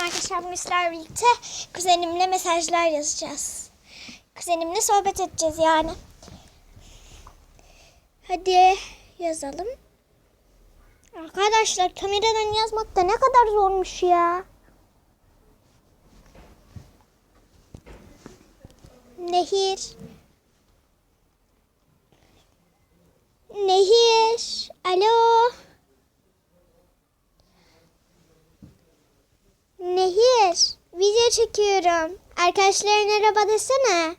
Merhaba arkadaşlar. Bugün sizlerle birlikte kuzenimle mesajlar yazacağız. Kuzenimle sohbet edeceğiz yani. Hadi yazalım. Arkadaşlar kameradan yazmak da ne kadar zormuş ya. Nehir. Nehir. Alo. Nehir, video çekiyorum. Arkadaşlarına merhaba desene.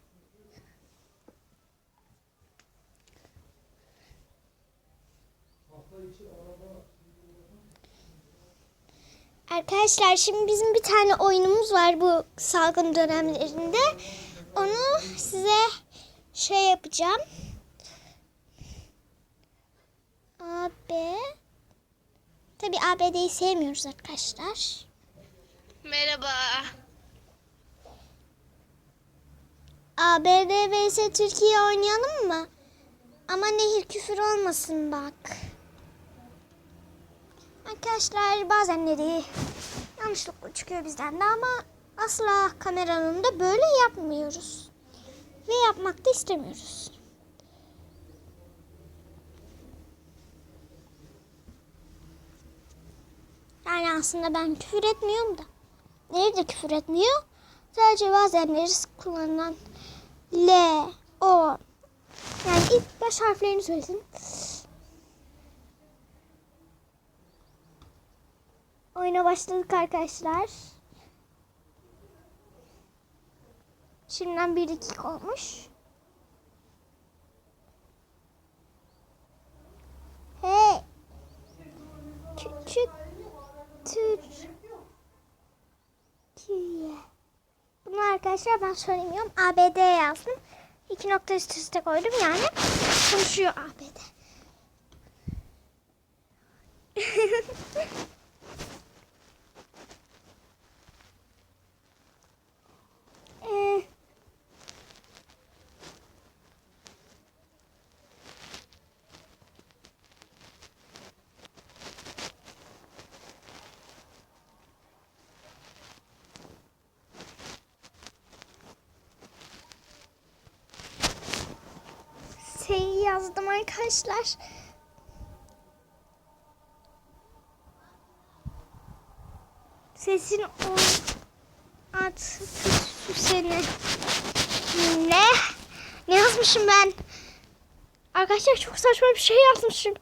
Arkadaşlar şimdi bizim bir tane oyunumuz var bu salgın dönemlerinde. Onu size şey yapacağım. AB Tabi ABD'yi sevmiyoruz arkadaşlar. Merhaba. ABD vs Türkiye oynayalım mı? Ama nehir küfür olmasın bak. Arkadaşlar bazenleri yanlışlıkla çıkıyor bizden de ama asla kameranın önünde böyle yapmıyoruz. Ve yapmak da istemiyoruz. Yani aslında ben küfür etmiyorum da. Nehir de küfür etmiyor. Sadece bazenleri kullanılan L, O. Yani ilk baş harflerini söylesin. Oyuna başladık arkadaşlar. Şimdiden bir dakika olmuş. Hey. Küçük Türkiye. Bunu arkadaşlar ben söylemiyorum. ABD yazdım. İki nokta üst üste koydum yani. Konuşuyor ABD. Ee, şey yazdım arkadaşlar. Sesin o at seni. Ne? Ne yazmışım ben? Arkadaşlar çok saçma bir şey yazmışım.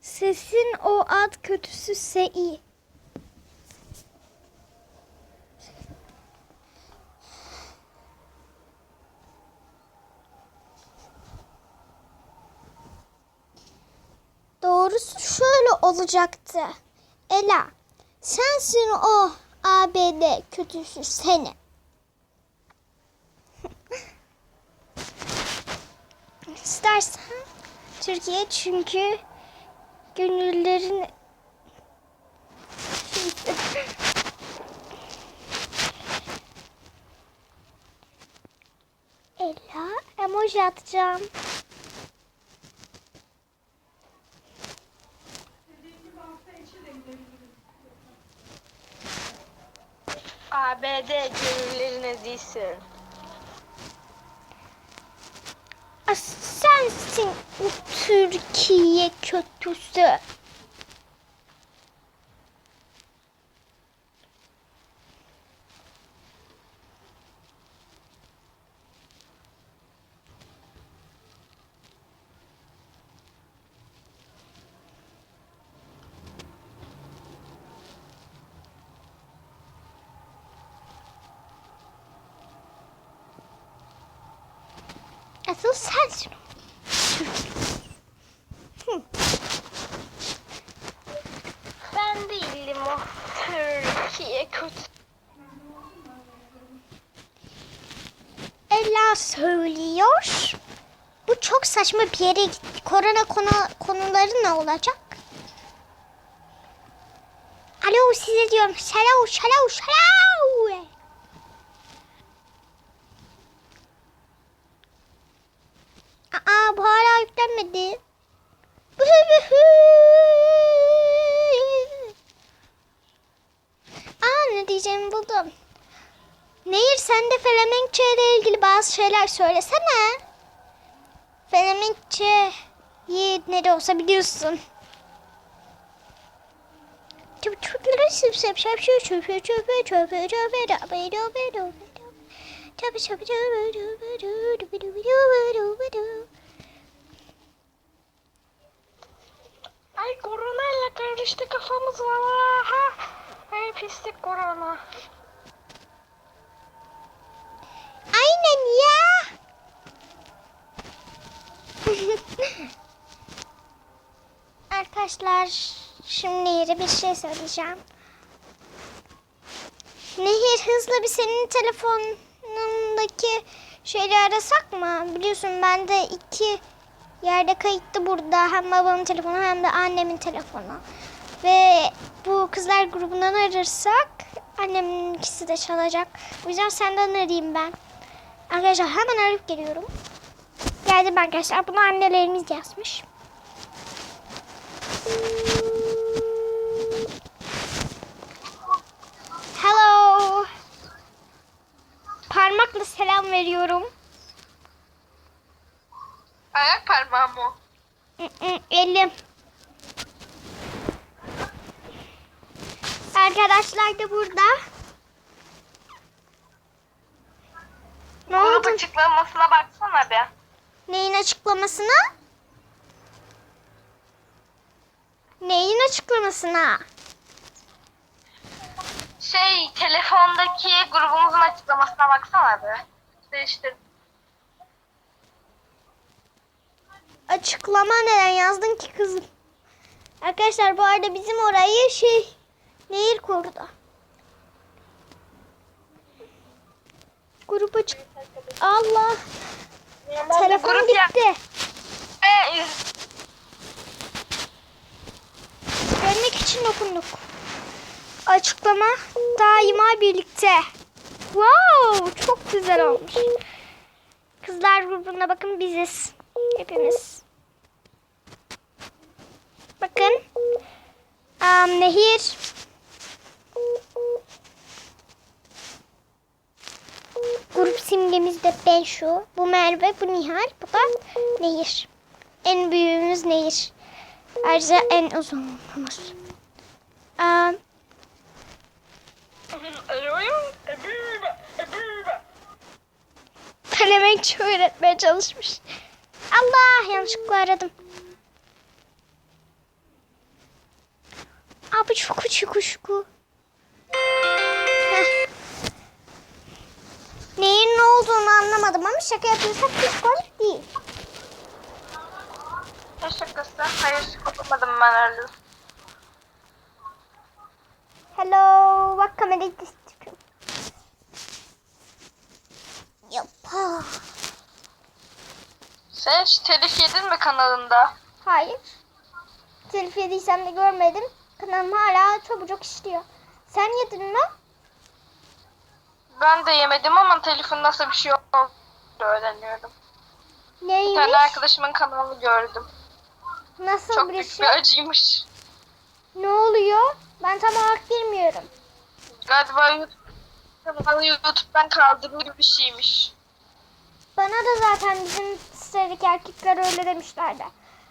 Sesin o ad kötüsü SI. Olacaktı. Ela, sensin o ABD kötüsü seni. İstersen Türkiye çünkü gönüllerin Ela emoji atacağım. ABD gönüllerine değilsin. Sensin Türkiye kötüsü. Asıl sensin. Ben değilim o Türkiye kötü. Ella söylüyor. Bu çok saçma bir yere gitti. Korona konu, konuları ne olacak? Alo size diyorum. Şalav şalav şalav. Aa bu hala yüklenmedi. Diyeceğimi buldum. Nehir sen de Felemenkçe ile ilgili bazı şeyler söylesene. Felemenkçe'yi ne de olsa biliyorsun. Çöp çöpleri sip sip şap çöpü çöpü çöpü Çöpü çöpü çöpü çöpü çöpü çöpü çöpü çöpü Ay koronayla karıştı kafamız valla. Ha. Ay pislik korona. Aynen ya. Arkadaşlar şimdi Nehir'e bir şey söyleyeceğim. Nehir hızlı bir senin telefonundaki şeyleri arasak mı? Biliyorsun bende iki yerde kayıtlı burada. Hem babamın telefonu hem de annemin telefonu. Ve bu kızlar grubundan ararsak annemin ikisi de çalacak. O yüzden senden arayayım ben. Arkadaşlar hemen arayıp geliyorum. Geldim arkadaşlar. Bunu annelerimiz yazmış. Hello. Parmakla selam veriyorum. Ayak parmağım mm, Elim. Da burada. Ne oldu? açıklamasına baksana be. Neyin açıklamasına? Neyin açıklamasına? Şey telefondaki grubumuzun açıklamasına baksana be. İşte Açıklama neden yazdın ki kızım? Arkadaşlar bu arada bizim orayı şey nehir korudu. Grup açık. Allah telefon grup ya- gitti. Ve iz- Görmek için dokunduk. Açıklama daima birlikte. Wow çok güzel olmuş. Kızlar grubuna bakın biziz. Hepimiz. Bakın. Am, nehir. Grup simgemiz de ben şu. Bu Merve, bu Nihal, bu da Nehir. En büyüğümüz Nehir. Ayrıca en uzunumuz. Am, Felemenkçe öğretmeye çalışmış. Allah yanlışlıkla aradım. Abi çok küçük kuşku. Anlamadım ama şaka yapıyorsak kuşku değil. Ne şakası? Hayır kapatmadım ben öyle. Hello, bak kamerayı değiştiriyorum. Yapma. Sen hiç telif yedin mi kanalında? Hayır. Telif yediysem de görmedim. Kanalım hala çabucak işliyor. Sen yedin mi? Ben de yemedim ama telifin nasıl bir şey olduğunu öğreniyorum. Bir Neymiş? tane arkadaşımın kanalını gördüm. Nasıl Çok bir büyük şey? bir acıymış. Ne oluyor? Ben tam olarak bilmiyorum. Galiba kanalı YouTube'dan kaldırma gibi bir şeymiş. Bana da zaten bizim sitedeki erkekler öyle demişlerdi.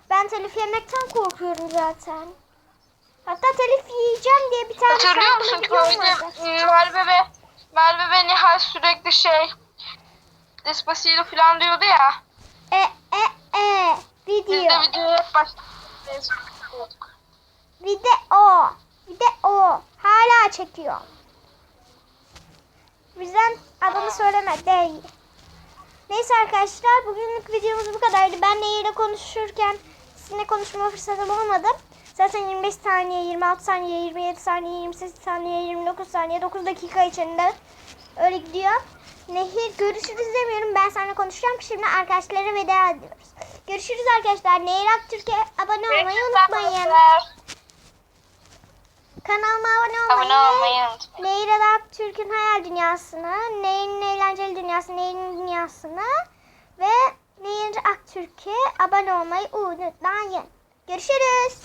Ben telif yemekten korkuyorum zaten. Hatta telif yiyeceğim diye bir tane Hatırlıyor musun şarkıda video köyde vardı. e, Merve ve Merve ve Nihal sürekli şey Despacito falan diyordu ya. E e e Biz de video. videoya hep başladık. Video. Video. Hala çekiyor. Bizden adını söyleme değil. Neyse arkadaşlar bugünlük videomuz bu kadardı. Ben Nehir'le konuşurken sizinle konuşma fırsatım olmadı. Zaten 25 saniye, 26 saniye, 27 saniye, 28 saniye, 29 saniye, 9 dakika içinde öyle gidiyor. Nehir görüşürüz demiyorum. Ben seninle konuşacağım. Şimdi arkadaşlara veda ediyoruz. Görüşürüz arkadaşlar. Nehir Aktürk'e abone olmayı unutmayın. Kanalıma abone olmayı, Abone olmayı unutmayın. Nehir Adak Türk'ün hayal dünyasını, Nehir'in eğlenceli dünyasını, Nehir'in dünyasını ve Nehir Aktürk'e abone olmayı unutmayın. Görüşürüz.